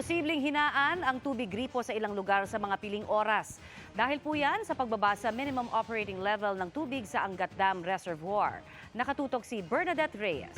Posibleng hinaan ang tubig gripo sa ilang lugar sa mga piling oras. Dahil po yan sa pagbaba sa minimum operating level ng tubig sa Angat Dam Reservoir. Nakatutok si Bernadette Reyes.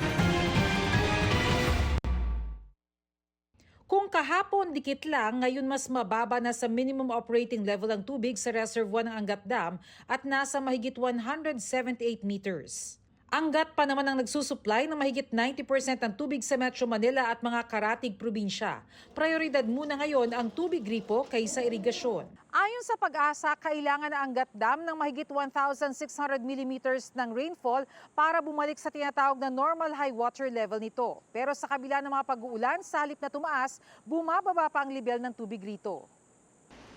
Kung kahapon dikit lang, ngayon mas mababa na sa minimum operating level ang tubig sa reservoir ng Angat Dam at nasa mahigit 178 meters. Angat pa naman ang nagsusupply ng mahigit 90% ng tubig sa Metro Manila at mga karatig probinsya. Prioridad muna ngayon ang tubig gripo kaysa irigasyon. Ayon sa pag-asa, kailangan ang Angat Dam ng mahigit 1,600 millimeters ng rainfall para bumalik sa tinatawag na normal high water level nito. Pero sa kabila ng mga pag-uulan, sa halip na tumaas, bumababa pa ang level ng tubig rito.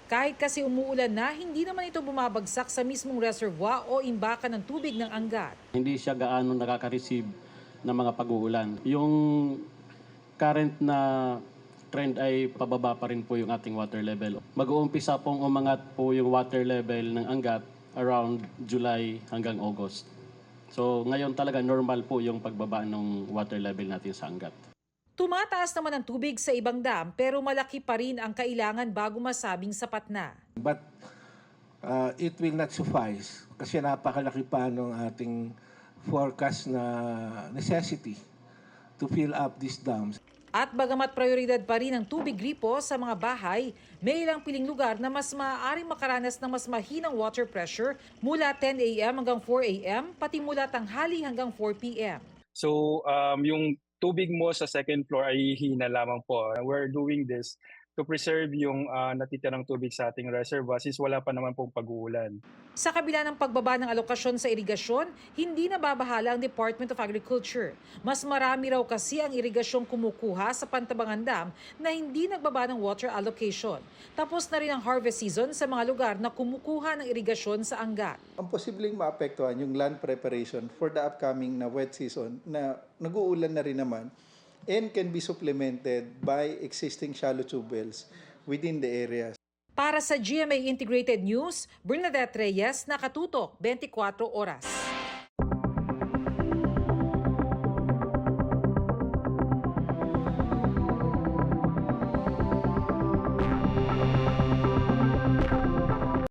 Kahit kasi umuulan na, hindi naman ito bumabagsak sa mismong reservoir o imbakan ng tubig ng Angat. Hindi siya gaano nakaka-receive ng mga pag-uulan. Yung current na trend ay pababa pa rin po yung ating water level. Mag-uumpisa pong umangat po yung water level ng Angat around July hanggang August. So ngayon talaga normal po yung pagbaba ng water level natin sa Angat. Tumataas naman ang tubig sa ibang dam pero malaki pa rin ang kailangan bago masabing sapat na. But uh, it will not suffice kasi napakalaki pa ng ating forecast na necessity to fill up these dams. At bagamat prioridad pa rin ang tubig gripo sa mga bahay, may ilang piling lugar na mas maaaring makaranas ng mas mahinang water pressure mula 10 a.m. hanggang 4 a.m. pati mula tanghali hanggang 4 p.m. So um, yung tubig mo sa second floor ay hina lamang po. We're doing this to preserve yung ah, natitirang tubig sa ating reservoir since wala pa naman pong pag-uulan. Sa kabila ng pagbaba ng alokasyon sa irigasyon, hindi nababahala ang Department of Agriculture. Mas marami raw kasi ang irigasyong kumukuha sa Pantabangan Dam na hindi nagbaba ng water allocation. Tapos na rin ang harvest season sa mga lugar na kumukuha ng irigasyon sa Angat. ang posibleng maapektuhan yung land preparation for the upcoming na wet season na nag-uulan na rin naman and can be supplemented by existing shallow tube wells within the areas. Para sa GMA Integrated News, Bernadette Reyes, Nakatutok, 24 Oras.